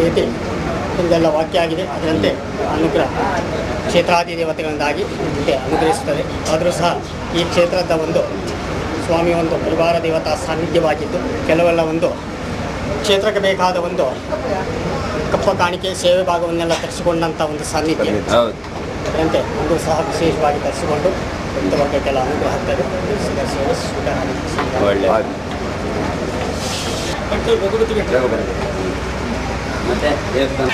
ರೀತಿ ಹಿಂದೆಲ್ಲ ವಾಕ್ಯ ಆಗಿದೆ ಅದರಂತೆ ಅನುಗ್ರಹ ಕ್ಷೇತ್ರಾದಿ ದೇವತೆಗಳಿಂದಾಗಿ ಮುಂದೆ ಅನುಗ್ರಹಿಸುತ್ತದೆ. ಆದರೂ ಸಹ ಈ ಕ್ಷೇತ್ರದ ಒಂದು ಸ್ವಾಮಿ ಒಂದು ಪರಿವಾರ ದೇವತಾ ಸಾನ್ನಿಧ್ಯವಾಗಿದ್ದು ಕೆಲವೆಲ್ಲ ಒಂದು ಕ್ಷೇತ್ರಕ್ಕೆ ಬೇಕಾದ ಒಂದು ಕಪ್ಪ ಕಾಣಿಕೆ ಸೇವೆ ಭಾಗವನ್ನೆಲ್ಲ ತರಿಸಿಕೊಂಡಂಥ ಒಂದು ಸಾನ್ನಿಧ್ಯ. ಅದರಂತೆ ಅದು ಸಹ ವಿಶೇಷವಾಗಿ ತರಿಸಿಕೊಂಡು ಒಂದು ಕೆಲ ಅನುಗ್ರಹ ಆಗ್ತದೆ. ಸೇವೆ ಸ್ವೀಕಾರ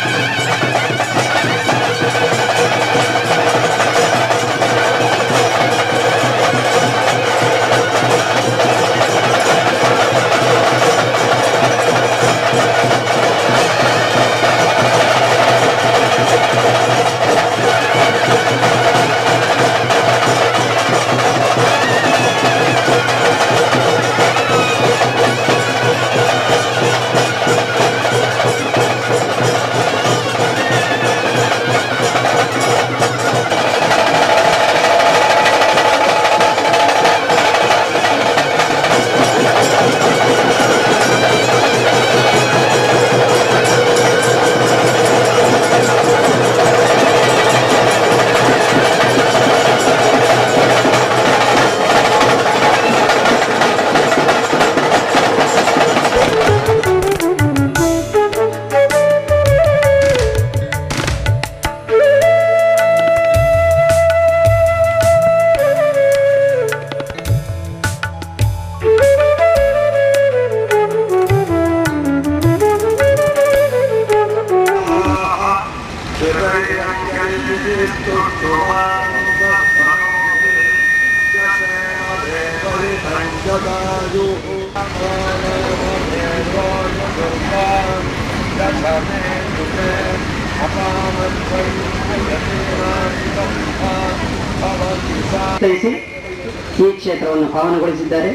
ಈ ಕ್ಷೇತ್ರವನ್ನು ಪಾವನಗೊಳಿಸಿದ್ದಾರೆ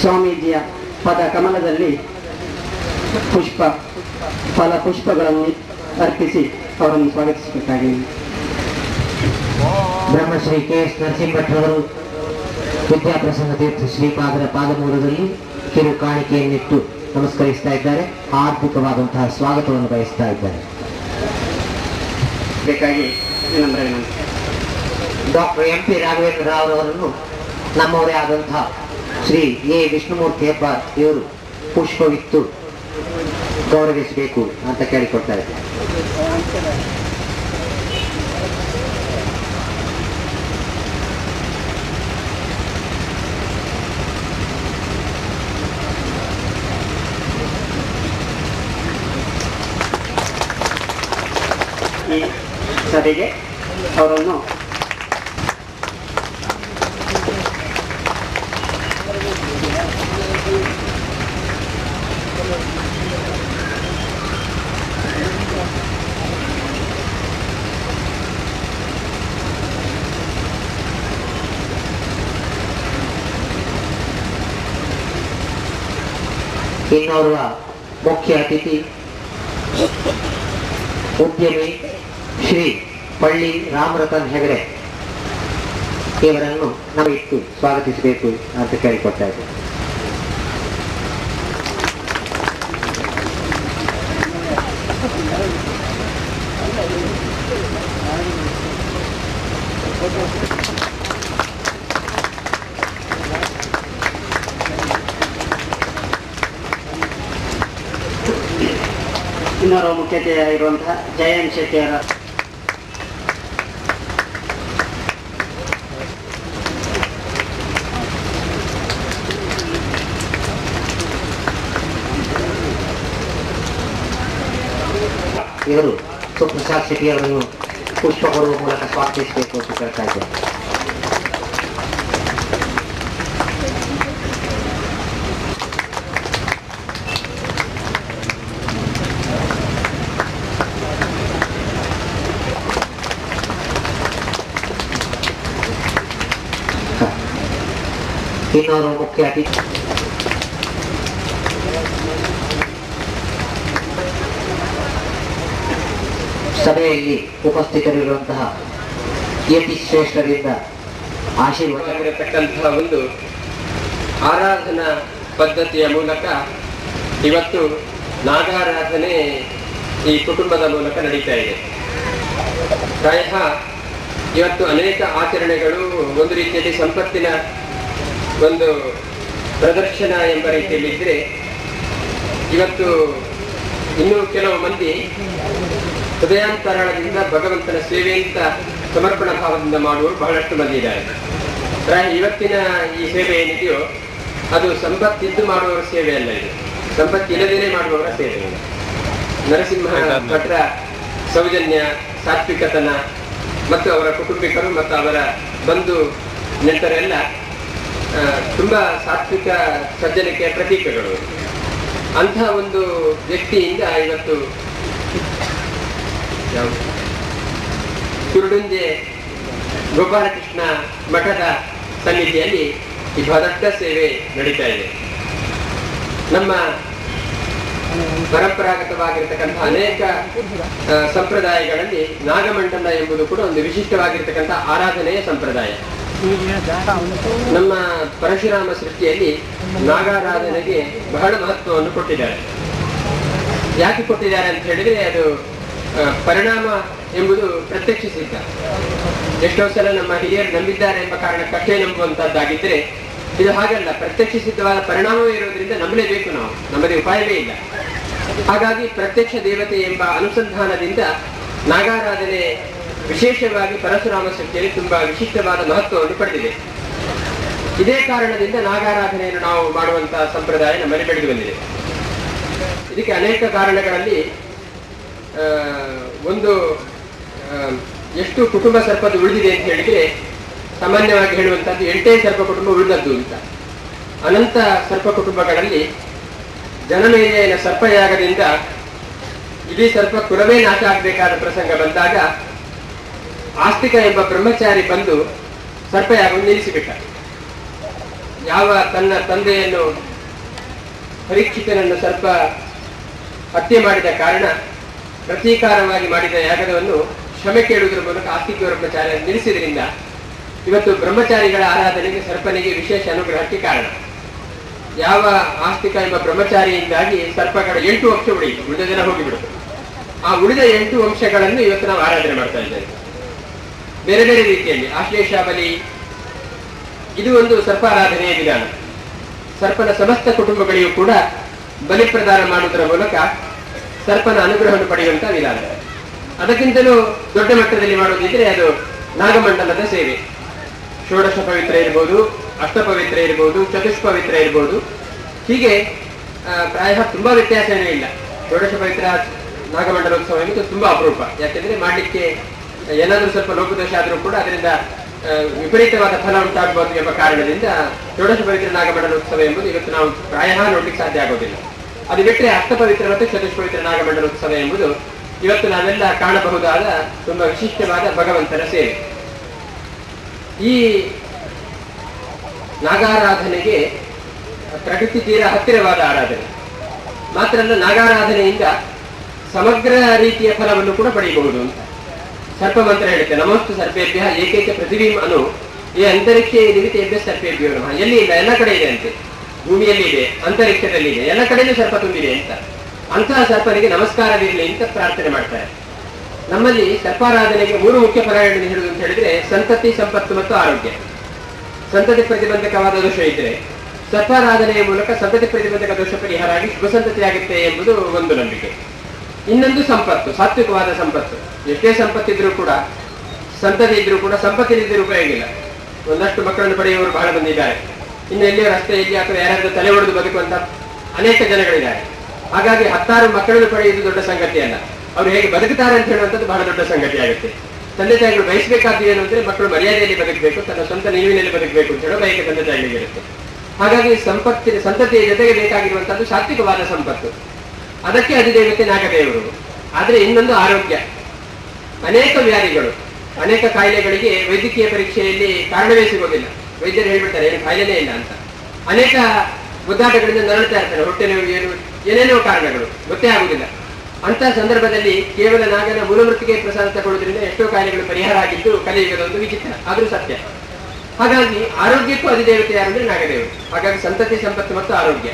ಸ್ವಾಮೀಜಿಯ ಪದ ಕಮಲದಲ್ಲಿ ಪುಷ್ಪ ಫಲ ಪುಷ್ಪಗಳನ್ನು ಅರ್ಪಿಸಿ ಅವರನ್ನು ಸ್ವಾಗತಿಸಬೇಕಾಗಿ. ಬ್ರಹ್ಮಶ್ರೀ ಕೆ ಎಸ್ ನರಸಿಂಹಭಟ್ರವರು ವಿದ್ಯಾಪ್ರಸನ್ನ ತೀರ್ಥ ಶ್ರೀಪಾದರ ಪಾದಮೂಲದಲ್ಲಿ ಕಿರು ಕಾಣಿಕೆಯನ್ನಿಟ್ಟು ನಮಸ್ಕರಿಸ್ತಾ ಇದ್ದಾರೆ. ಆರ್ಥಿಕವಾದಂತಹ ಸ್ವಾಗತವನ್ನು ಬಯಸ್ತಾ ಇದ್ದಾರೆ. ಬೇಕಾಗಿ doctor M P Raghavendra Rao ಅವರನ್ನು ನಮ್ಮವರೇ ಆದಂತಹ ಶ್ರೀ ಎ ವಿಷ್ಣುಮೂರ್ತಿ ಹೆಬ್ಬಾರ್ ಇವರು ಪುಷ್ಪವಿತ್ತು ಗೌರವಿಸಬೇಕು ಅಂತ ಕೇಳಿಕೊಡ್ತಾ ಇದ್ದಾರೆ. ಸಭೆಗೆ ಅವರನ್ನು ಇನ್ನೋರ್ವ ಮುಖ್ಯ ಅತಿಥಿ. ಉದ್ಯಮಿ ಶ್ರೀ ಪಳ್ಳಿ ರಾಮರತನ್ ಹೆಗಡೆ. ಇವರನ್ನು ನಮಗಿತ್ತು ಸ್ವಾಗತಿಸಬೇಕು ಅಂತ ಕೇಳಿಕೊಡ್ತಾ ಇದ್ದೇವೆ ಇನ್ನೋರ್ವ ಮುಖ್ಯತೆಯಾಗಿರುವಂತಹ ಜಯಂತ್ ಶೆಟ್ಟಿಯವರ ಇವರು ಸುಪ್ರಸಾದ್ ಶೆಟ್ಟಿ ಅವರನ್ನು ಪುಷ್ಪ ಕೊಡುವ ಮೂಲಕ ಸ್ವಾಗತಿಸಬೇಕು ಅಂತ ಕೇಳ್ತಾ ಇದ್ದೇವೆ ಮುಖ್ಯ ಅತಿಥಿ ಸಭೆಯಲ್ಲಿ ಉಪಸ್ಥಿತರಿರುವಂತಹ ಯತಿ ಶ್ರೇಷ್ಠರಿಂದ ಆಶೀರ್ವಾದ ಒಂದು ಆರಾಧನಾ ಪದ್ಧತಿಯ ಮೂಲಕ ಇವತ್ತು ನಾಗಾರಾಧನೆ ಈ ಕುಟುಂಬದ ಮೂಲಕ ನಡೀತಾ ಇದೆ. ಪ್ರಾಯ ಇವತ್ತು ಅನೇಕ ಆಚರಣೆಗಳು ಒಂದು ರೀತಿಯಲ್ಲಿ ಸಂಪತ್ತಿನ ಒಂದು ಪ್ರದರ್ಶನ ಎಂಬ ರೀತಿಯಲ್ಲಿ ಇದ್ರೆ ಇವತ್ತು ಇನ್ನೂ ಕೆಲವು ಮಂದಿ ಹೃದಯಾಂತರಾಳದಿಂದ ಭಗವಂತನ ಸೇವೆ ಅಂತ ಸಮರ್ಪಣಾ ಭಾವದಿಂದ ಮಾಡುವವರು ಬಹಳಷ್ಟು ಮಂದಿ ಇದ್ದಾರೆ. ಪ್ರಾಯ ಇವತ್ತಿನ ಈ ಸೇವೆ ಏನಿದೆಯೋ ಅದು ಸಂಪತ್ತಿದ್ದು ಮಾಡುವವರ ಸೇವೆ ಅಲ್ಲ ಇದು. ಸಂಪತ್ತಿಲ್ಲದೇನೆ ಮಾಡುವವರ ಸೇವೆ ಇದು. ನರಸಿಂಹ ಭಟ್ರ ಸೌಜನ್ಯ ಸಾತ್ವಿಕತನ ಮತ್ತು ಅವರ ಕುಟುಂಬಿಕರು ಮತ್ತು ಅವರ ಬಂಧು ನೆಂಟರೆಲ್ಲ ತುಂಬಾ ಸಾತ್ವಿಕ ಸಜ್ಜನಿಕೆಯ ಪ್ರತೀಕಗಳು. ಅಂತಹ ಒಂದು ವ್ಯಕ್ತಿಯಿಂದ ಇವತ್ತು? ಕುರುಡುಂಜೆ ಗೋಪಾಲಕೃಷ್ಣ ಮಠದ ಸನ್ನಿಧಿಯಲ್ಲಿ ಈ ಬಹಳಷ್ಟ ಸೇವೆ ನಡೀತಾ ಇದೆ. ನಮ್ಮ ಪರಂಪರಾಗತವಾಗಿರ್ತಕ್ಕಂಥ ಅನೇಕ ಸಂಪ್ರದಾಯಗಳಲ್ಲಿ ನಾಗಮಂಡಲ ಎಂಬುದು ಕೂಡ ಒಂದು ವಿಶಿಷ್ಟವಾಗಿರ್ತಕ್ಕಂಥ ಆರಾಧನೆಯ ಸಂಪ್ರದಾಯ. ನಮ್ಮ ಪರಶುರಾಮ ಸೃಷ್ಟಿಯಲ್ಲಿ ನಾಗಾರಾಧನೆಗೆ ಬಹಳ ಮಹತ್ವವನ್ನು ಕೊಟ್ಟಿದ್ದಾರೆ. ಯಾಕೆ ಕೊಟ್ಟಿದ್ದಾರೆ ಅಂತ ಹೇಳಿದ್ರೆ ಅದು ಪರಿಣಾಮ ಎಂಬುದು ಪ್ರತ್ಯಕ್ಷಿಸಿದ್ದ. ಎಷ್ಟೋ ಸಲ ನಮ್ಮ ಹಿರಿಯರು ನಂಬಿದ್ದಾರೆ ಎಂಬ ಕಾರಣಕ್ಕಷ್ಟೇ ನಂಬುವಂತದ್ದಾಗಿದ್ರೆ ಇದು ಹಾಗಲ್ಲ. ಪ್ರತ್ಯಕ್ಷಿಸಿದ್ದವಾದ ಪರಿಣಾಮವೇ ಇರೋದ್ರಿಂದ ನಂಬಲೇಬೇಕು ನಾವು. ನಮ್ಮದೇ ಉಪಾಯವೇ ಇಲ್ಲ. ಹಾಗಾಗಿ ಪ್ರತ್ಯಕ್ಷ ದೇವತೆ ಎಂಬ ಅನುಸಂಧಾನದಿಂದ ನಾಗಾರಾಧನೆ ವಿಶೇಷವಾಗಿ ಪರಶುರಾಮ ಸೃಷ್ಟಿಯಲ್ಲಿ ತುಂಬಾ ವಿಶಿಷ್ಟವಾದ ಮಹತ್ವವನ್ನು ಪಡೆದಿದೆ. ಇದೇ ಕಾರಣದಿಂದ ನಾಗಾರಾಧನೆಯನ್ನು ನಾವು ಮಾಡುವಂತಹ ಸಂಪ್ರದಾಯ ನಮ್ಮಲ್ಲಿ ಬೆಳೆದು ಬಂದಿದೆ. ಇದಕ್ಕೆ ಅನೇಕ ಕಾರಣಗಳಲ್ಲಿ ಒಂದು ಎಷ್ಟು ಕುಟುಂಬ ಸರ್ಪದ್ದು ಉಳಿದಿದೆ ಅಂತ ಹೇಳಿದ್ರೆ, ಸಾಮಾನ್ಯವಾಗಿ ಹೇಳುವಂತಹದ್ದು ಎಂಟೇ ಸರ್ಪ ಕುಟುಂಬ ಉಳಿದದ್ದು ಅಂತ. ಅನಂತ ಸರ್ಪ ಕುಟುಂಬಗಳಲ್ಲಿ ಜನಮೇಲೆಯ ಸರ್ಪಯಾಗದಿಂದ ಇಡೀ ಸರ್ಪ ಕುಲವೇ ನಾಶ ಆಗಬೇಕಾದ ಪ್ರಸಂಗ ಬಂದಾಗ ಆಸ್ತಿಕ ಎಂಬ ಬ್ರಹ್ಮಚಾರಿ ಬಂದು ಸರ್ಪಯಾಗವನ್ನು ನಿಲ್ಲಿಸಿಬಿಟ್ಟ. ಯಾವ ತನ್ನ ತಂದೆಯನ್ನು ಪರೀಕ್ಷಿತನನ್ನು ಸರ್ಪ ಹತ್ಯೆ ಮಾಡಿದ ಕಾರಣ ಪ್ರತೀಕಾರವಾಗಿ ಮಾಡಿದ ಯಾಗವನ್ನು ಕ್ಷಮೆ ಕೇಳುವುದರ ಮೂಲಕ ಆಸ್ತಿಕ ಬ್ರಹ್ಮಚಾರಿಯನ್ನು ನಿಲ್ಲಿಸಿದ್ರಿಂದ ಇವತ್ತು ಬ್ರಹ್ಮಚಾರಿಗಳ ಆರಾಧನೆಗೆ ಸರ್ಪನಿಗೆ ವಿಶೇಷ ಅನುಗ್ರಹಕ್ಕೆ ಕಾರಣ. ಯಾವ ಆಸ್ತಿಕ ಎಂಬ ಬ್ರಹ್ಮಚಾರಿಯಿಂದಾಗಿ ಸರ್ಪಗಳ ಎಂಟು ವಂಶ ಉಳಿಯಿತು. ಉಳಿದ ದಿನ ಹೋಗಿಬಿಡುತ್ತೆ. ಆ ಉಳಿದ ಎಂಟು ವಂಶಗಳನ್ನು ಇವತ್ತು ನಾವು ಆರಾಧನೆ ಮಾಡ್ತಾ ಇದ್ದೇವೆ. ಬೇರೆ ಬೇರೆ ರೀತಿಯಲ್ಲಿ ಆಶ್ಲೇಷ ಬಲಿ. ಇದು ಒಂದು ಸರ್ಪಾರಾಧನೆಯ ವಿಧಾನ. ಸರ್ಪನ ಸಮಸ್ತ ಕುಟುಂಬಗಳಿಗೂ ಕೂಡ ಬಲಿ ಪ್ರದಾನ ಮಾಡುವುದರ ಮೂಲಕ ಸರ್ಪನ ಅನುಗ್ರಹವನ್ನು ಪಡೆಯುವಂತಹ ವಿಧಾನ. ಅದಕ್ಕಿಂತಲೂ ದೊಡ್ಡ ಮಟ್ಟದಲ್ಲಿ ಮಾಡುವುದಿದ್ರೆ ಅದು ನಾಗಮಂಡಲದ ಸೇವೆ. ಷೋಡಶ ಪವಿತ್ರ ಇರ್ಬೋದು ಅಷ್ಟಪವಿತ್ರ ಇರ್ಬೋದು ಚತುಷ್ಪವಿತ್ರ ಇರ್ಬೋದು. ಹೀಗೆ ಪ್ರಾಯ ತುಂಬಾ ವ್ಯತ್ಯಾಸ ಏನೇ ಇಲ್ಲ. ಷೋಡಶ ಪವಿತ್ರ ನಾಗಮಂಡಲೋತ್ಸವ ಎಂಬುದು ತುಂಬಾ ಅಪರೂಪ. ಯಾಕೆಂದ್ರೆ ಮಾಡ್ಲಿಕ್ಕೆ ಏನಾದ್ರೂ ಸ್ವಲ್ಪ ಲೋಪದೋಷ ಆದರೂ ಕೂಡ ಅದರಿಂದ ವಿಪರೀತವಾದ ಫಲ ಉಂಟಾಗಬಹುದು ಎಂಬ ಕಾರಣದಿಂದ ಷೋಡಶ ಪವಿತ್ರ ನಾಗಮಂಡಲೋತ್ಸವ ಎಂಬುದು ಇವತ್ತು ನಾವು ಪ್ರಾಯ ನೋಡ್ಲಿಕ್ಕೆ ಸಾಧ್ಯ ಆಗೋದಿಲ್ಲ. ಅದು ಬಿಟ್ಟರೆ ಅಷ್ಟಪವಿತ್ರ ಮತ್ತು ಚತುಷ್ಪವಿತ್ರ ನಾಗಮಂಡಲೋತ್ಸವ ಎಂಬುದು ಇವತ್ತು ನಾವೆಲ್ಲ ಕಾಣಬಹುದಾದ ತುಂಬಾ ವಿಶಿಷ್ಟವಾದ ಭಗವಂತನ ಸೇವೆ. ಈ ನಾಗಾರಾಧನೆಗೆ ಪ್ರಕೃತಿ ತೀರ ಹತ್ತಿರವಾದ ಆರಾಧನೆ. ಮಾತ್ರ ನಾಗಾರಾಧನೆಯಿಂದ ಸಮಗ್ರ ರೀತಿಯ ಫಲವನ್ನು ಕೂಡ ಪಡೆಯಬಹುದು ಅಂತ. ಸರ್ಪ ಮಂತ್ರ ಹೇಳುತ್ತೆ ನಮಸ್ತು ಸರ್ಪೇಭ್ಯ ಏಕೈಕ ಪೃಥ್ವೀಂ ಅನು. ಈ ಅಂತರಿಕ್ಷ ನಿಮಿತ್ತೇಭ್ಯ ಸರ್ಪೇಭ್ಯ ನಮಃ. ಎಲ್ಲಿ ಇಲ್ಲ ಎಲ್ಲ ಕಡೆ ಇದೆ ಅಂತೆ. ಭೂಮಿಯಲ್ಲಿ ಇದೆ, ಅಂತರಿಕ್ಷದಲ್ಲಿ ಇದೆ. ಎಲ್ಲ ಕಡೆನೂ ಸರ್ಪ ತುಂಬಿದೆ ಅಂತ. ಅಂತಹ ಸರ್ಪನಿಗೆ ನಮಸ್ಕಾರವಿರಲಿ ಅಂತ ಪ್ರಾರ್ಥನೆ ಮಾಡ್ತಾರೆ. ನಮ್ಮಲ್ಲಿ ಸರ್ಪಾರಾಧನೆಗೆ ಮೂರು ಮುಖ್ಯ ಪರಾಯಣ ಹೇಳುವುದು ಅಂತ ಹೇಳಿದ್ರೆ ಸಂತತಿ, ಸಂಪತ್ತು ಮತ್ತು ಆರೋಗ್ಯ. ಸಂತತಿ ಪ್ರತಿಬಂಧಕವಾದ ದೋಷ ಇದ್ರೆ ಸರ್ಪಾರಾಧನೆಯ ಮೂಲಕ ಸಂತತಿ ಪ್ರತಿಬಂಧಕ ದೋಷ ಪರಿಹಾರ ಆಗಿ ಶುಭ ಸಂತತಿ ಆಗುತ್ತೆ ಎಂಬುದು ಒಂದು ನಂಬಿಕೆ. ಇನ್ನೊಂದು ಸಂಪತ್ತು, ಸಾತ್ವಿಕವಾದ ಸಂಪತ್ತು. ಎಷ್ಟೇ ಸಂಪತ್ತಿದ್ರೂ ಕೂಡ, ಸಂತತಿ ಇದ್ರೂ ಕೂಡ ಸಂಪತ್ತಿನಿದ್ರೂ ಉಪಯೋಗ ಇಲ್ಲ. ಒಂದಷ್ಟು ಮಕ್ಕಳನ್ನು ಪಡೆಯುವವರು ಬಹಳ ಬಂದಿದ್ದಾರೆ ಇನ್ನು ಎಲ್ಲಿಯೋ ರಸ್ತೆಯಲ್ಲಿ ಅಥವಾ ಯಾರಾದರೂ ತಲೆ ಹೊಡೆದು ಬದುಕುವಂತ ಅನೇಕ ಜನಗಳಿದ್ದಾರೆ. ಹಾಗಾಗಿ ಹತ್ತಾರು ಮಕ್ಕಳನ್ನು ಪಡೆಯುವುದು ದೊಡ್ಡ ಸಂಗತಿ ಅಲ್ಲ. ಅವರು ಹೇಗೆ ಬದುಕುತ್ತಾರೆ ಅಂತ ಹೇಳುವಂಥದ್ದು ಬಹಳ ದೊಡ್ಡ ಸಂಗತಿ ಆಗುತ್ತೆ. ತಂದೆ ತಾಯಿಗಳು ಬಯಸಬೇಕಾದ್ದು ಏನು ಅಂದ್ರೆ ಮಕ್ಕಳು ಮರ್ಯಾದೆಯಲ್ಲಿ ಬದುಕಬೇಕು, ತನ್ನ ಸ್ವಂತ ನಿಲುವಿನಲ್ಲಿ ಬದುಕಬೇಕು ಅಂತ ಹೇಳೋ ಬಯಕೆ ತಂದೆ ತಾಯಿಗಳಿಗೆ ಇರುತ್ತೆ ಹಾಗಾಗಿ ಸಂಪತ್ತಿನ, ಸಂತತಿಯ ಜೊತೆಗೆ ಬೇಕಾಗಿರುವಂತದ್ದು ಸಾತ್ವಿಕವಾದ ಸಂಪತ್ತು. ಅದಕ್ಕೆ ಅಧಿದೇವತೆ ನಾಗದೇವರು. ಆದ್ರೆ ಇನ್ನೊಂದು ಆರೋಗ್ಯ. ಅನೇಕ ವ್ಯಾಧಿಗಳು, ಅನೇಕ ಕಾಯಿಲೆಗಳಿಗೆ ವೈದ್ಯಕೀಯ ಪರೀಕ್ಷೆಯಲ್ಲಿ ಕಾರಣವೇ ಸಿಗೋದಿಲ್ಲ. ವೈದ್ಯರು ಹೇಳ್ಬಿಡ್ತಾರೆ, ಏನು ಕಾಯಿಲೆನೇ ಇಲ್ಲ ಅಂತ. ಅನೇಕ ಗುದ್ದಾಟಗಳಿಂದ ನರಳ್ತಾ ಇರ್ತಾರೆ, ಹೊಟ್ಟೆ ನೋವು ಏನು, ಏನೇನೋ ಕಾರಣಗಳು, ಗೊತ್ತೇ ಆಗುದಿಲ್ಲ. ಅಂತ ಸಂದರ್ಭದಲ್ಲಿ ಕೇವಲ ನಾಗನ ಮೂಲಮೃತಿಗೆ ಪ್ರಸಾದ ತಗೊಳ್ಳೋದ್ರಿಂದ ಎಷ್ಟೋ ಕಾಯಿಲೆಗಳು ಪರಿಹಾರ ಆಗಿದ್ದು ಕಲಿಯುಗದ ಒಂದು ವಿಚಿತ್ರ, ಆದ್ರೂ ಸತ್ಯ. ಹಾಗಾಗಿ ಆರೋಗ್ಯಕ್ಕೂ ಅಧಿದೇವತೆ ಯಾರು ಅಂದ್ರೆ ನಾಗದೇವರು. ಹಾಗಾಗಿ ಸಂತತಿ ಸಂಪತ್ತು ಮತ್ತು ಆರೋಗ್ಯ.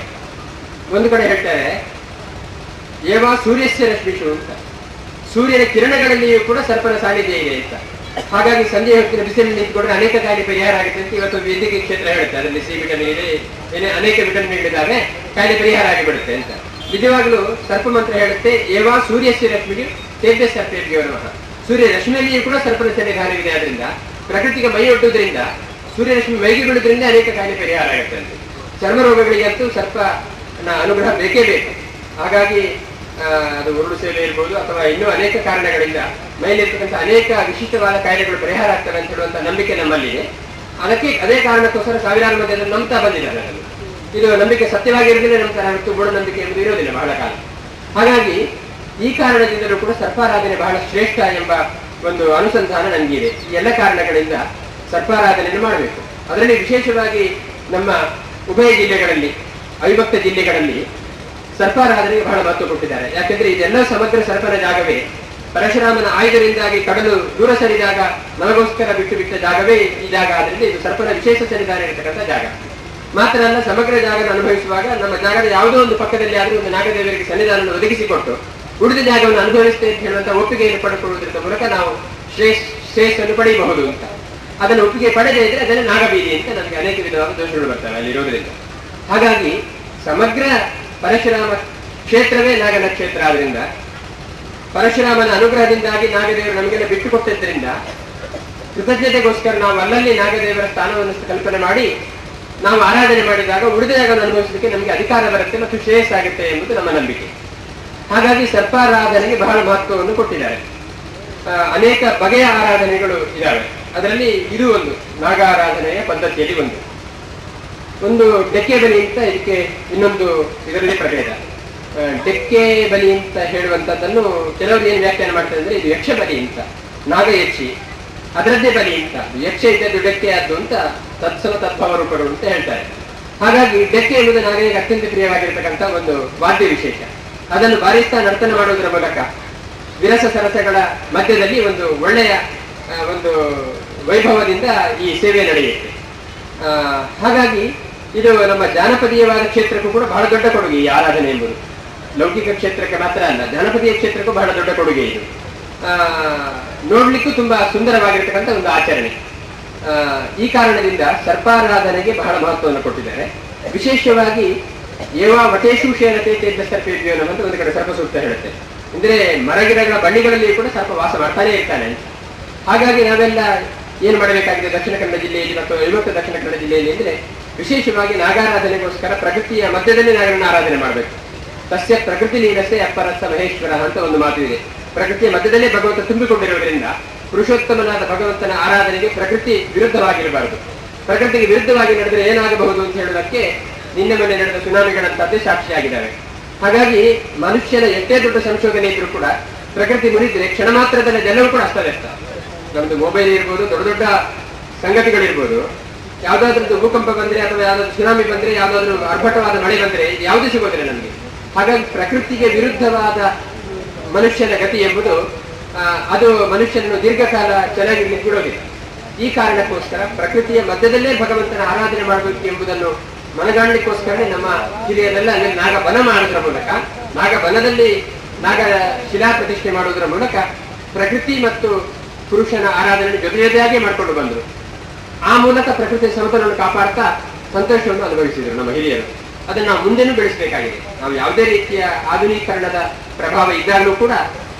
ಒಂದು ಕಡೆ ಹೇಳ್ತಾರೆ ಏವ ಸೂರ್ಯಸ್ಯ ರಶ್ಮಿಷು ಅಂತ. ಸೂರ್ಯನ ಕಿರಣಗಳಲ್ಲಿಯೂ ಕೂಡ ಸರ್ಪನ ಸಾನ್ನಿಧ್ಯ ಇದೆ ಅಂತ. ಹಾಗಾಗಿ ಸಂಜೆ ಹೊತ್ತಿನ ಬಿಸಿಲು ನಿಂತ್ಕೊಂಡ್ರೆ ಅನೇಕ ಕಾಯಿಲೆ ಪರಿಹಾರ ಆಗುತ್ತೆ ಅಂತ ಇವತ್ತು ವೈದ್ಯಕೀಯ ಕ್ಷೇತ್ರ ಹೇಳುತ್ತೆ ಅದರಲ್ಲಿ ಸಿ ವಿಟಮಿನ್ ಇದೆ ಏನೇ ಅನೇಕ ವಿಟಮಿನ್ಗಳಿದ್ದಾವೆ ಕಾಯಿಲೆ ಪರಿಹಾರ ಆಗಿಬಿಡುತ್ತೆ ಅಂತ. ನಿಜವಾಗ್ಲೂ ಸರ್ಪ ಮಂತ್ರ ಹೇಳುತ್ತೆ, ಏವಾ ಸೂರ್ಯಸ್ಯ ರಶ್ಮಿಗೆ ತೇಜ ನಮಃ ಸೂರ್ಯ ರಶ್ಮಿಯಲ್ಲಿಯೂ ಕೂಡ ಸರ್ಪನ ಸನ್ನಿಧಾನವಿದೆ ಆದ್ರಿಂದ, ಪ್ರಕೃತಿಗೆ ಮೈ ಒಡ್ಡುವುದರಿಂದ ಸೂರ್ಯರಶ್ಮಿ ಮೈಗೆ ಬೀಳುವುದರಿಂದ ಅನೇಕ ಕಾಯಿಲೆ ಪರಿಹಾರ ಆಗುತ್ತೆ ಅಂತ. ಚರ್ಮ ರೋಗಗಳಿಗಂತೂ ಸರ್ಪನ ಅನುಗ್ರಹ ಬೇಕೇ ಬೇಕು. ಹಾಗಾಗಿ ಅದು ಉರುಳು ಸೇವೆ ಇರ್ಬೋದು ಅಥವಾ ಇನ್ನೂ ಅನೇಕ ಕಾರಣಗಳಿಂದ ಮೇಲಿರ್ತಕ್ಕಂಥ ಅನೇಕ ವಿಶಿಷ್ಟವಾದ ಕಾಯಿಲೆಗಳು ಪರಿಹಾರ ಆಗ್ತವೆ ಅಂತ ಹೇಳುವಂತ ನಂಬಿಕೆ ನಮ್ಮಲ್ಲಿದೆ ಅದಕ್ಕೆ ಅದೇ ಕಾರಣಕ್ಕೋಸ್ಕರ ಸಾವಿರಾರು ಮಂದಿ ಅದನ್ನು ನಂಬ್ತಾ ಬಂದಿದ್ದಾರೆ ಇದು ನಂಬಿಕೆ ಸತ್ಯವಾಗಿರೋದಿಲ್ಲ ನಂತರ ಮತ್ತು ಮೂಢನಂಬಿಕೆ ಎಂಬುದು ಇರೋದಿಲ್ಲ ಬಹಳ ಕಾಲ. ಹಾಗಾಗಿ ಈ ಕಾರಣದಿಂದಲೂ ಕೂಡ ಸರ್ಪಾರಾಧನೆ ಬಹಳ ಶ್ರೇಷ್ಠ ಎಂಬ ಒಂದು ಅನುಸಂಧಾನ ನನಗಿದೆ ಈ ಎಲ್ಲ ಕಾರಣಗಳಿಂದ ಸರ್ಪಾರಾಧನೆಯನ್ನು ಮಾಡಬೇಕು. ಅದರಲ್ಲಿ ವಿಶೇಷವಾಗಿ ನಮ್ಮ ಉಭಯ ಜಿಲ್ಲೆಗಳಲ್ಲಿ, ಅವಿಭಕ್ತ ಜಿಲ್ಲೆಗಳಲ್ಲಿ ಸರ್ಪಾರಾಧನೆಗೆ ಬಹಳ ಮಹತ್ವ ಕೊಟ್ಟಿದ್ದಾರೆ. ಯಾಕೆಂದ್ರೆ ಇದೆಲ್ಲ ಸಮಗ್ರ ಸರ್ಪರ ಜಾಗವೇ. ಪರಶುರಾಮನ ಆಯುಧರಿಂದಾಗಿ ಕಡಲು ದೂರ ಸರಿದಾಗ, ನಮಗೋಸ್ಕರ ಬಿಟ್ಟು ಬಿಟ್ಟ ಜಾಗವೇ ಈ ಜಾಗ. ಆದ್ರಿಂದ ಇದು ಸರ್ಪನ ವಿಶೇಷ ಸರಿದಾರ ಇರತಕ್ಕಂಥ ಜಾಗ. ಮಾತ್ರ ಅಲ್ಲ, ಸಮಗ್ರ ಜಾಗನ ಅನುಭವಿಸುವಾಗ ನಮ್ಮ ಜಾಗದ ಯಾವುದೋ ಒಂದು ಪಕ್ಕದಲ್ಲಿ ಆದರೂ ಒಂದು ನಾಗದೇವರಿಗೆ ಸನ್ನಿಧಾನವನ್ನು ಒದಗಿಸಿಕೊಟ್ಟು, ಉಳಿದ ಜಾಗವನ್ನು ಅನುಭವಿಸ್ತೇವೆ ಅಂತ ಹೇಳುವಂತ ಒಪ್ಪಿಗೆಯನ್ನು ಪಡೆದುಕೊಳ್ಳುವುದರ ಮೂಲಕ ನಾವು ಶ್ರೇಷ್ ಶ್ರೇಷ್ಠನ್ನು ಪಡೆಯಬಹುದು ಅಂತ. ಅದನ್ನು ಒಪ್ಪಿಗೆ ಪಡೆದೇ ಇದ್ರೆ ಅದನ್ನು ನಾಗಬೀದಿ ಅಂತ ನನಗೆ ಅನೇಕ ವಿಧವಾದ ದೋಷಗಳು ಬರ್ತವೆ ಅಲ್ಲಿ ಇರೋದ್ರಿಂದ. ಹಾಗಾಗಿ ಸಮಗ್ರ ಪರಶುರಾಮ ಕ್ಷೇತ್ರವೇ ನಾಗನ ಕ್ಷೇತ್ರ ಆದ್ರಿಂದ, ಪರಶುರಾಮನ ಅನುಗ್ರಹದಿಂದಾಗಿ ನಾಗದೇವರು ನಮಗೆಲ್ಲ ಬಿಟ್ಟು ಕೊಟ್ಟಿದ್ದರಿಂದ, ಕೃತಜ್ಞತೆಗೋಸ್ಕರ ನಾವು ಅಲ್ಲಲ್ಲಿ ನಾಗದೇವರ ಸ್ಥಾನವನ್ನು ಕಲ್ಪನೆ ಮಾಡಿ, ನಾವು ಆರಾಧನೆ ಮಾಡಿದಾಗ ಉಳಿದ ಅನುಭವಿಸಲಿಕ್ಕೆ ನಮಗೆ ಅಧಿಕಾರ ಬರುತ್ತೆ ಮತ್ತು ಶ್ರೇಯಸ್ಸಾಗುತ್ತೆ ಎಂಬುದು ನಮ್ಮ ನಂಬಿಕೆ. ಹಾಗಾಗಿ ಸರ್ಪಾರಾಧನೆಗೆ ಬಹಳ ಮಹತ್ವವನ್ನು ಕೊಟ್ಟಿದ್ದಾರೆ. ಅನೇಕ ಬಗೆಯ ಆರಾಧನೆಗಳು ಇದ್ದಾವೆ. ಅದರಲ್ಲಿ ಇದು ಒಂದು ನಾಗ ಆರಾಧನೆಯ ಪದ್ಧತಿಯಲ್ಲಿ ಒಂದು. ಒಂದು ಡೆಕ್ಕೆ ಬಲಿ ಅಂತ ಇದಕ್ಕೆ ಇನ್ನೊಂದು ಇದರಲ್ಲಿ ಪ್ರಭೇದ. ಡೆಕ್ಕೆ ಬಲಿ ಅಂತ ಹೇಳುವಂತದ್ದನ್ನು ಕೆಲವರು ಏನು ವ್ಯಾಖ್ಯಾನ ಮಾಡ್ತಾರೆ ಅಂದ್ರೆ ಇದು ಯಕ್ಷ ಬಲಿ ಅಂತ ನಾಗ ಯಕ್ಷಿ ಅದರದ್ದೇ ಬಲಿ ಅಂತ ಯಕ್ಷ ಇದ್ದದ್ದು ಡೆಕ್ಕೆ ಆದ್ದು ಅಂತ ತತ್ಸಲ ತತ್ವ ರೂಪಗಳು ಅಂತ ಹೇಳ್ತಾರೆ. ಹಾಗಾಗಿ ಡೆಕ್ಕೆ ಎಂಬುದು ನಾಗರಿಗೆ ಅತ್ಯಂತ ಪ್ರಿಯವಾಗಿರ್ತಕ್ಕಂಥ ಒಂದು ವಾದ್ಯ ವಿಶೇಷ. ಅದನ್ನು ಬಾರಿಸ್ತಾ ನರ್ತನ ಮಾಡುವುದರ ಮೂಲಕ ವಿರಸ ಸರಸಗಳ ಮಧ್ಯದಲ್ಲಿ ಒಂದು ಒಳ್ಳೆಯ ಒಂದು ವೈಭವದಿಂದ ಈ ಸೇವೆ ನಡೆಯುತ್ತೆ. ಹಾಗಾಗಿ ಇದು ನಮ್ಮ ಜಾನಪದೀಯವಾದ ಕ್ಷೇತ್ರಕ್ಕೂ ಕೂಡ ಬಹಳ ದೊಡ್ಡ ಕೊಡುಗೆ ಈ ಆರಾಧನೆ ಎಂಬುದು. ಲೌಕಿಕ ಕ್ಷೇತ್ರಕ್ಕೆ ಮಾತ್ರ ಅಲ್ಲ ಜಾನಪದೀಯ ಕ್ಷೇತ್ರಕ್ಕೂ ಬಹಳ ದೊಡ್ಡ ಕೊಡುಗೆ ಇದು. ಆ, ನೋಡ್ಲಿಕ್ಕೂ ತುಂಬಾ ಸುಂದರವಾಗಿರ್ತಕ್ಕಂಥ ಒಂದು ಆಚರಣೆ. ಆ, ಈ ಕಾರಣದಿಂದ ಸರ್ಪಾರಾಧನೆಗೆ ಬಹಳ ಮಹತ್ವವನ್ನು ಕೊಟ್ಟಿದ್ದಾರೆ. ವಿಶೇಷವಾಗಿ ಏವಾ ವಟೇಶು ಶೇರತೆ ತೇಜ ಸರ್ಪೇಭ್ಯೋ ಅಂತ ಒಂದು ಕಡೆ ಸರ್ಪ ಸೂಕ್ತ ಹೇಳುತ್ತೆ. ಅಂದ್ರೆ ಮರಗಿಡಗಳ ಬಳ್ಳಿಗಳಲ್ಲಿಯೂ ಕೂಡ ಸರ್ಪ ವಾಸ ಮಾಡ್ತಾನೆ ಇರ್ತಾನೆ. ಹಾಗಾಗಿ ನಾವೆಲ್ಲ ಏನ್ ಮಾಡಬೇಕಾಗಿದೆ? ದಕ್ಷಿಣ ಕನ್ನಡ ಜಿಲ್ಲೆಯಲ್ಲಿ ಮತ್ತು ಐವತ್ತು ದಕ್ಷಿಣ ಕನ್ನಡ ಜಿಲ್ಲೆಯಲ್ಲಿ ಅಂದ್ರೆ ವಿಶೇಷವಾಗಿ ನಾಗಾರಾಧನೆಗೋಸ್ಕರ ಪ್ರಕೃತಿಯ ಮಧ್ಯದಲ್ಲಿ ನಾಗರನ್ನ ಆರಾಧನೆ ಮಾಡಬೇಕು. ಸಸ್ಯ ಪ್ರಕೃತಿ ಲೀಲಸೆ ಅಪ್ಪರಸ ಮಹೇಶ್ವರ ಅಂತ ಒಂದು ಮಾತು ಇದೆ. ಪ್ರಕೃತಿಯ ಮಧ್ಯದಲ್ಲೇ ಭಗವಂತ ತುಂಬಿಕೊಂಡಿರುವುದರಿಂದ ಪುರುಷೋತ್ತಮನಾದ ಭಗವಂತನ ಆರಾಧನೆಗೆ ಪ್ರಕೃತಿ ವಿರುದ್ಧವಾಗಿರಬಾರದು. ಪ್ರಕೃತಿಗೆ ವಿರುದ್ಧವಾಗಿ ನಡೆದರೆ ಏನಾಗಬಹುದು ಅಂತ ಹೇಳುವುದಕ್ಕೆ ನಿನ್ನೆ ಮೊನ್ನೆ ನಡೆದ ಸುನಾಮಿಗಳಂತದ್ದೇ ಸಾಕ್ಷಿಯಾಗಿದ್ದಾವೆ. ಹಾಗಾಗಿ ಮನುಷ್ಯನ ಎಷ್ಟೇ ದೊಡ್ಡ ಸಂಶೋಧನೆ ಇದ್ರೂ ಕೂಡ ಪ್ರಕೃತಿ ಮುರಿದ್ರೆ ಕ್ಷಣ ಮಾತ್ರದಲ್ಲಿ ಜನರು ಕೂಡ ಅಸ್ತವ್ಯಸ್ತ. ನಮ್ದು ಮೊಬೈಲ್ ಇರ್ಬೋದು, ದೊಡ್ಡ ದೊಡ್ಡ ಸಂಗತಿಗಳಿರ್ಬೋದು. ಯಾವ್ದಾದ್ರದ್ದು ಭೂಕಂಪ ಬಂದ್ರೆ ಅಥವಾ ಯಾವ್ದಾದ್ರು ಸುನಾಮಿ ಬಂದ್ರೆ, ಯಾವ್ದಾದ್ರು ಅರ್ಭಟವಾದ ಮಳೆ ಬಂದ್ರೆ ಯಾವುದೇ ಸಿಗೋದಿಲ್ಲ ನಮಗೆ. ಹಾಗಾಗಿ ಪ್ರಕೃತಿಗೆ ವಿರುದ್ಧವಾದ ಮನುಷ್ಯನ ಗತಿ ಎಂಬುದು ಅದು ಮನುಷ್ಯನನ್ನು ದೀರ್ಘಕಾಲ ಚೆನ್ನಾಗಿರ್ಲಿಕ್ಕೆ ಬಿಡೋದಿಲ್ಲ ಈ ಕಾರಣಕ್ಕೋಸ್ಕರ ಪ್ರಕೃತಿಯ ಮಧ್ಯದಲ್ಲೇ ಭಗವಂತನ ಆರಾಧನೆ ಮಾಡಬೇಕು ಎಂಬುದನ್ನು ಮನಗಾಣಲಿಕ್ಕೋಸ್ಕರನೇ ನಮ್ಮ ಹಿರಿಯರೆಲ್ಲ ನಾಗಬನ ಮಾಡೋದ್ರ ಮೂಲಕ, ನಾಗಬನದಲ್ಲಿ ನಾಗ ಶಿಲಾ ಪ್ರತಿಷ್ಠೆ ಮಾಡುವುದರ ಮೂಲಕ ಪ್ರಕೃತಿ ಮತ್ತು ಪುರುಷನ ಆರಾಧನೆ ಜೊತೆ ಜೊತೆಯಾಗಿ ಮಾಡಿಕೊಂಡು ಬಂದರು. ಆ ಮೂಲಕ ಪ್ರಕೃತಿ ಸಮತೋಲನ ಕಾಪಾಡ್ತಾ ಸಂತೋಷವನ್ನು ಅನುಭವಿಸಿದರು ನಮ್ಮ ಹಿರಿಯರು. ಅದನ್ನ ನಾವು ಮುಂದೆನೂ ಬೆಳೆಸಬೇಕಾಗಿದೆ. ನಾವು ಯಾವುದೇ ರೀತಿಯ ಆಧುನೀಕರಣದ ಪ್ರಭಾವ ಇದ್ದಾಗಲೂ ಕೂಡ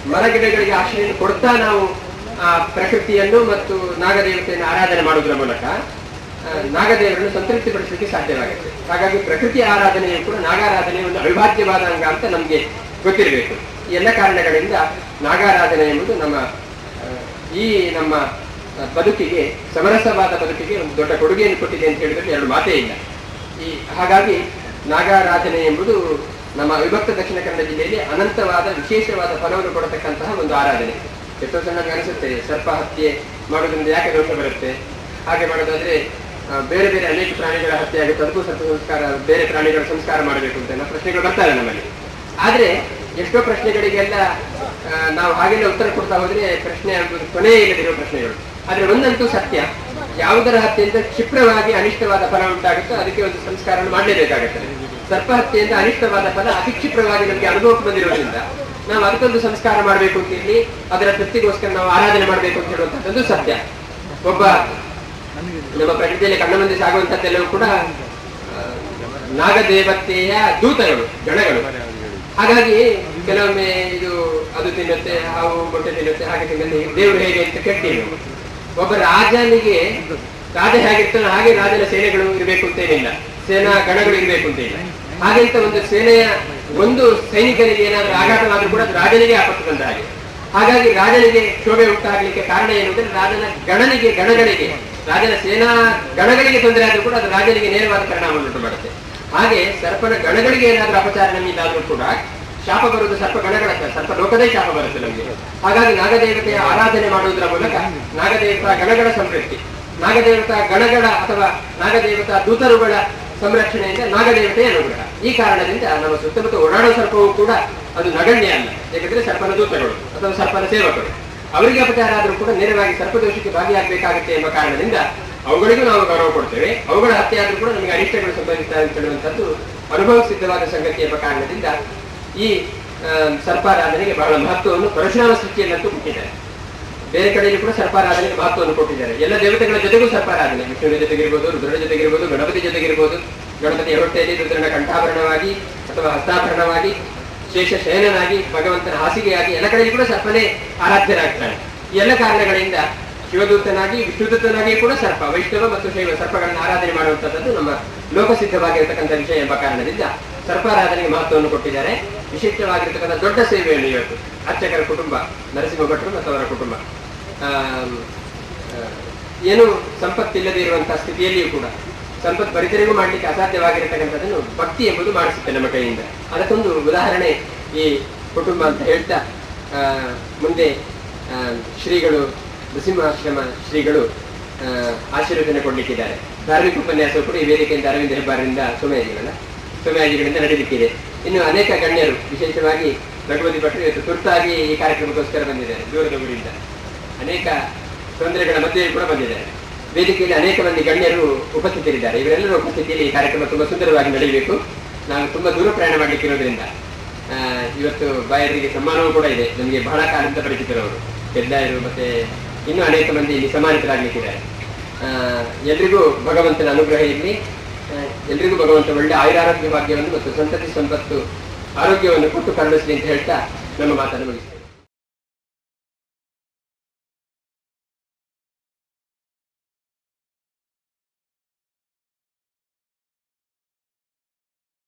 ಮರಗಿಡಗಳಿಗೆ ಆಶ್ರಯ ಕೊಡ್ತಾ ನಾವು, ಆ, ಪ್ರಕೃತಿಯನ್ನು ಮತ್ತು ನಾಗದೇವತೆಯನ್ನು ಆರಾಧನೆ ಮಾಡುವುದರ ಮೂಲಕ ನಾಗದೇವರನ್ನು ಸಂತೃಪ್ತಿಪಡಿಸಲಿಕ್ಕೆ ಸಾಧ್ಯವಾಗುತ್ತೆ. ಹಾಗಾಗಿ ಪ್ರಕೃತಿ ಆರಾಧನೆಯು ಕೂಡ ನಾಗಾರಾಧನೆ ಒಂದು ಅವಿಭಾಜ್ಯವಾದ ಅಂಗ ಅಂತ ನಮಗೆ ಗೊತ್ತಿರಬೇಕು. ಎಲ್ಲ ಕಾರಣಗಳಿಂದ ನಾಗಾರಾಧನೆ ಎಂಬುದು ನಮ್ಮ ಈ ನಮ್ಮ ಬದುಕಿಗೆ, ಸಮರಸವಾದ ಬದುಕಿಗೆ ಒಂದು ದೊಡ್ಡ ಕೊಡುಗೆಯನ್ನು ಕೊಟ್ಟಿದೆ ಅಂತ ಹೇಳಿದ್ರೆ ಎರಡು ಮಾತೇ ಇಲ್ಲ. ಈ, ಹಾಗಾಗಿ ನಾಗಾರಾಧನೆ ಎಂಬುದು ನಮ್ಮ ವಿಭಕ್ತ ದಕ್ಷಿಣ ಕನ್ನಡ ಜಿಲ್ಲೆಯಲ್ಲಿ ಅನಂತವಾದ, ವಿಶೇಷವಾದ ಫಲವನ್ನು ಕೊಡತಕ್ಕಂತಹ ಒಂದು ಆರಾಧನೆ. ಎಷ್ಟೋ ಸಣ್ಣ ಅನಿಸುತ್ತೆ, ಸರ್ಪ ಹತ್ಯೆ ಮಾಡೋದ್ರಿಂದ ಯಾಕೆ ದೋಷ ಬರುತ್ತೆ? ಹಾಗೆ ಮಾಡೋದಾದ್ರೆ ಬೇರೆ ಬೇರೆ ಅನೇಕ ಪ್ರಾಣಿಗಳ ಹತ್ಯೆ ಆಗುತ್ತೆ, ಅದಕ್ಕೂ ಸರ್ಪ ಸಂಸ್ಕಾರ, ಬೇರೆ ಪ್ರಾಣಿಗಳ ಸಂಸ್ಕಾರ ಮಾಡಬೇಕು ಅಂತ ಪ್ರಶ್ನೆಗಳು ಬರ್ತಾರೆ ನಮ್ಮಲ್ಲಿ. ಆದ್ರೆ, ಎಷ್ಟೋ ಪ್ರಶ್ನೆಗಳಿಗೆಲ್ಲ ನಾವು ಹಾಗೆಲ್ಲ ಉತ್ತರ ಕೊಡ್ತಾ ಹೋದ್ರೆ ಪ್ರಶ್ನೆ ಆಗುವುದು ಕೊನೆಯೇ ಇಲ್ಲದಿರೋ ಪ್ರಶ್ನೆಗಳು. ಆದ್ರೆ ಒಂದಂತೂ ಸತ್ಯ. ಯಾವುದರ ಹತ್ಯೆಯಿಂದ ಕ್ಷಿಪ್ರವಾಗಿ ಅನಿಷ್ಟವಾದ ಫಲ ಉಂಟಾಗುತ್ತೋ ಅದಕ್ಕೆ ಒಂದು ಸಂಸ್ಕಾರವನ್ನು ಮಾಡಲೇಬೇಕಾಗುತ್ತದೆ. ಸರ್ಪಹತ್ಯೆಯಿಂದ ಅನಿಷ್ಟವಾದ ಫಲ ಅತಿಕ್ಷಿಪ್ರವಾಗಿ ನಮಗೆ ಅನುಭವಕ್ಕೆ ಬಂದಿರೋದ್ರಿಂದ ನಾವು ಅದಕ್ಕೊಂದು ಸಂಸ್ಕಾರ ಮಾಡಬೇಕು ಅಂತ ಹೇಳಿ, ಅದರ ತೃಪ್ತಿಗೋಸ್ಕರ ನಾವು ಆರಾಧನೆ ಮಾಡಬೇಕು ಅಂತ ಹೇಳುವಂಥದ್ದು ಸತ್ಯ. ಒಬ್ಬ ನಮ್ಮ ಪ್ರಕೃತಿಯಲ್ಲಿ ಕಣ್ಣ ಮುಂದೆ ಸಾಗುವಂಥದ್ದೆಲ್ಲವೂ ಕೂಡ ನಾಗದೇವತೆಯ ದೂತಗಳು ಗಣಗಳು ಹಾಗಾಗಿ ಕೆಲವೊಮ್ಮೆ ಇದು ಅದು ತಿನ್ನುತ್ತೆ, ಹಾವು, ಮೊಟ್ಟೆ ತಿನ್ನುತ್ತೆ, ಹಾಗೆ ತಿನ್ನುತ್ತೆ, ದೇವರು ಹೇಗೆ ಅಂತ ಕೇಳ್ತೀವಿ. ಒಬ್ಬ ರಾಜನಿಗೆ ರಾಜ ಹೇಗಿರ್ತಾನೋ ಹಾಗೆ ರಾಜನ ಸೇನೆಗಳು ಇರಬೇಕು ಅಂತೇನಿಲ್ಲ ಸೇನಾ ಗಣಗಳು ಇರಬೇಕು ಅಂತ ಇಲ್ಲ ಹಾಗೆಂತ ಒಂದು ಸೇನೆಯ ಒಂದು ಸೈನಿಕರಿಗೆ ಏನಾದ್ರೂ ಆಘಾತವಾದ್ರೂ ಕೂಡ ರಾಜನಿಗೆ ಆಪತ್ತು ಬಂದ ಹಾಗೆ. ಹಾಗಾಗಿ ರಾಜನಿಗೆ ಕ್ಷೋಭೆ ಉಂಟಾಗಲಿಕ್ಕೆ ಕಾರಣ ಏನು ಅಂದ್ರೆ ರಾಜನ ಗಣನಿಗೆ, ಗಣಗಳಿಗೆ, ರಾಜನ ಸೇನಾ ಗಣಗಳಿಗೆ ತೊಂದರೆ ಆದ್ರೂ ಕೂಡ ಅದು ರಾಜನಿಗೆ ನೇರವಾದ ಪರಿಣಾಮವನ್ನು ಉಂಟು ಮಾಡುತ್ತೆ. ಹಾಗೆ ಸರ್ಪನ ಗಣಗಳಿಗೆ ಏನಾದ್ರೂ ಅಪಚಾರ ನಮ್ಮಿಂದಾದ್ರೂ ಕೂಡ ಶಾಪ ಬರುವುದು ಸರ್ಪ ಗಣಗಳ ಸರ್ಪ ಲೋಕದೇ ಶಾಪ ಬರುತ್ತೆ ನಮಗೆ. ಹಾಗಾಗಿ ನಾಗದೇವತೆಯ ಆರಾಧನೆ ಮಾಡುವುದರ ಮೂಲಕ ನಾಗದೇವತಾ ಗಣಗಳ ಸಂತೃಪ್ತಿ ನಾಗದೇವತಾ ಗಣಗಳ ಅಥವಾ ನಾಗದೇವತಾ ದೂತರುಗಳ ಸಂರಕ್ಷಣೆಯಿಂದ ನಾಗದೇವತೆಯ ಅನುಗ್ರಹ. ಈ ಕಾರಣದಿಂದ ನಮ್ಮ ಸುತ್ತಮುತ್ತ ಓಡಾಡೋ ಸರ್ಪವು ಕೂಡ ಅದು ನಗಣ್ಯ ಅಲ್ಲ. ಯಾಕಂದ್ರೆ ಸರ್ಪನ ದೂತಗಳು ಅಥವಾ ಸರ್ಪನ ಸೇವಕರು. ಅವರಿಗೆ ಅಪಚಾರ ಆದರೂ ಕೂಡ ನೇರವಾಗಿ ಸರ್ಪದೋಷಕ್ಕೆ ಭಾಗಿಯಾಗಬೇಕಾಗುತ್ತೆ ಎಂಬ ಕಾರಣದಿಂದ ಅವುಗಳಿಗೂ ನಾವು ಗೌರವ ಕೊಡ್ತೇವೆ. ಅವುಗಳ ಹತ್ಯೆ ಆದರೂ ಕೂಡ ನಮಗೆ ಅನಿಷ್ಟಗಳು ಸಂಭವಿಸುತ್ತವೆ ಅಂತ ಹೇಳುವಂಥದ್ದು ಅನುಭವ ಸಿದ್ಧವಾದ ಸಂಗತಿ ಎಂಬ ಕಾರಣದಿಂದ ಈ ಸರ್ಪಾರಾಧನೆಗೆ ಬಹಳ ಮಹತ್ವವನ್ನು ಪರಶುರಾಮ ಸೃಷ್ಟಿಯಲ್ಲಂತೂ ಕೊಟ್ಟಿದ್ದಾರೆ. ಬೇರೆ ಕಡೆಯಲ್ಲಿ ಕೂಡ ಸರ್ಪಾರಾಧನೆಗೆ ಮಹತ್ವವನ್ನು ಕೊಟ್ಟಿದ್ದಾರೆ. ಎಲ್ಲ ದೇವತೆಗಳ ಜೊತೆಗೂ ಸರ್ಪಾರಾಧನೆ ವಿಷ್ಣುವಿನ ಜೊತೆಗಿರ್ಬೋದು, ರುದ್ರನ ಜೊತೆಗಿರ್ಬೋದು ಗಣಪತಿ ಜೊತೆಗಿರ್ಬೋದು. ಗಣಪತಿ ಹೊಟ್ಟೆಯಲ್ಲಿ ರುದ್ರನ ಕಂಠಾಭರಣವಾಗಿ ಅಥವಾ ಹಸ್ತಾಭರಣವಾಗಿ ಶೇಷ ಶಯನನಾಗಿ, ಭಗವಂತನ ಹಾಸಿಗೆಯಾಗಿ ಎಲ್ಲ ಕಡೆಯಲ್ಲಿ ಕೂಡ ಸರ್ಪನೇ ಆರಾಧ್ಯರಾಗ್ತಾನೆ ಈ ಎಲ್ಲ ಕಾರಣಗಳಿಂದ ಶಿವದೂತನಾಗಿ, ವಿಷ್ಣುದೂತನಾಗಿ ಕೂಡ ಸರ್ಪ, ವೈಷ್ಣವ ಮತ್ತು ಶೈವ ಸರ್ಪಗಳನ್ನು ಆರಾಧನೆ ಮಾಡುವಂತದ್ದು ನಮ್ಮ ಲೋಕಸಿದ್ಧವಾಗಿರತಕ್ಕಂಥ ವಿಷಯ ಎಂಬ ಕಾರಣದಿಂದ ಸರ್ಪಾರಾಧನೆಗೆ ಮಹತ್ವವನ್ನು ಕೊಟ್ಟಿದ್ದಾರೆ. ವಿಶಿಷ್ಟವಾಗಿರ್ತಕ್ಕಂಥ ದೊಡ್ಡ ಸೇವೆಯನ್ನು ಇವತ್ತು? ಅರ್ಚಕರ ಕುಟುಂಬ ನರಸಿಂಹ ಭಟ್ರು ಮತ್ತು ಅವರ ಕುಟುಂಬ. ಏನು ಸಂಪತ್ತಿಲ್ಲದೆ ಇರುವಂತಹ ಸ್ಥಿತಿಯಲ್ಲಿಯೂ ಕೂಡ ಸಂಪತ್ ಬರಿತರಿಗೂ ಮಾಡಲಿಕ್ಕೆ ಅಸಾಧ್ಯವಾಗಿರತಕ್ಕಂಥದ್ದನ್ನು ಭಕ್ತಿ ಎಂಬುದು ಮಾಡಿಸುತ್ತೆ ನಮ್ಮ ಕೈಯಿಂದ. ಅದಕ್ಕೊಂದು ಉದಾಹರಣೆ ಈ ಕುಟುಂಬ ಅಂತ ಹೇಳ್ತಾ ಮುಂದೆ ಶ್ರೀಗಳು ನೃಸಿಂಹಾಶ್ರಮ ಶ್ರೀಗಳು ಆಶೀರ್ವಚನೆ ಕೊಡಲಿಕ್ಕಿದ್ದಾರೆ. ಧಾರ್ಮಿಕ ಉಪನ್ಯಾಸ ಕೂಡ ಈ ವೇದಿಕೆಯಿಂದ ಅರವಿಂದ ಸುಮ್ಮನೆ ಸೋಮಯಾಜಿಗಳಲ್ಲ ಸೋಮಯಾಜಿಗಳಿಂದ ನಡೆಯುತ್ತಿದೆ ಇನ್ನು ಅನೇಕ ಗಣ್ಯರು ವಿಶೇಷವಾಗಿ ರಘುಪತಿ ಭಟ್ರು ತುರ್ತಾಗಿ ಈ ಕಾರ್ಯಕ್ರಮಕ್ಕೋಸ್ಕರ ಬಂದಿದ್ದಾರೆ ದೂರದ ಊರಿಂದ ಅನೇಕ ತೊಂದರೆಗಳ ಮಧ್ಯೆ ಕೂಡ ಬಂದಿದ್ದಾರೆ. ವೇದಿಕೆಯಲ್ಲಿ ಅನೇಕ ಮಂದಿ ಗಣ್ಯರು ಉಪಸ್ಥಿತರಿದ್ದಾರೆ. ಇವರೆಲ್ಲರ ಉಪಸ್ಥಿತಿಯಲ್ಲಿ ಈ ಕಾರ್ಯಕ್ರಮ ತುಂಬಾ ಸುಂದರವಾಗಿ ನಡೆಯಬೇಕು. ನಾವು ತುಂಬಾ ದೂರ ಪ್ರಯಾಣ ಮಾಡ್ಲಿಕ್ಕೆ ಇರೋದ್ರಿಂದ ಆ, ಇವತ್ತು ಬಾಯರಿಗೆ ಸಮ್ಮಾನವೂ ಕೂಡ ಇದೆ. ನಮಗೆ ಬಹಳ ಕಾಲದಿಂದ ಅವರು. ಪೆದ್ದಾಯರು ಮತ್ತೆ ಇನ್ನೂ ಅನೇಕ ಮಂದಿ ಇಲ್ಲಿ ಸಮ್ಮಾನಿತರಾಗಲಿಕ್ಕಿದ್ದಾರೆ ಎಲ್ರಿಗೂ ಭಗವಂತನ ಅನುಗ್ರಹ ಇರಲಿ. ಎಲ್ರಿಗೂ ಭಗವಂತ ಒಳ್ಳೆ ಆಯುರಾರೋಗ್ಯ ಭಾಗ್ಯವನ್ನು ಮತ್ತು ಸಂತತಿ ಸಂಪತ್ತು ಆರೋಗ್ಯವನ್ನು ಕೊಟ್ಟು ಕರುಣಿಸಲಿ ಅಂತ ಹೇಳ್ತಾ ನಮ್ಮ ಮಾತನ್ನು